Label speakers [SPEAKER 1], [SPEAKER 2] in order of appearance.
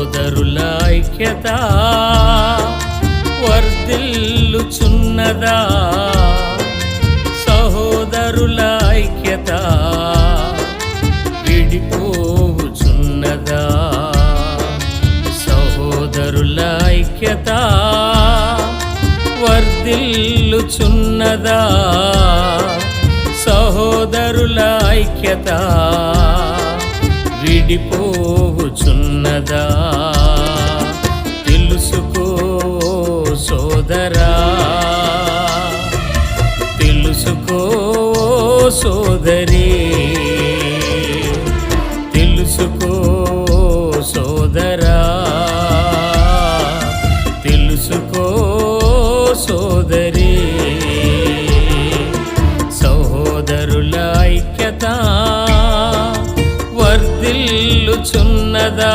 [SPEAKER 1] సోదరుల ఐక్యత వర్ధిల్లుచున్నదా? సహోదరుల ఐక్యత విడిపోవుచున్నదా? సహోదరుల ఐక్యత వర్ధిల్లుచున్నదా? సహోదరుల ఐక్యత విడిపోవుచున్నదా? తెలుసుకో సోదరా. తెలుసుకో సోదరి. తెలుసుకో సోదరా. తెలుసుకో సోదరి. సహోదరుల ఐక్యతా వర్ధిల్లుచున్నదా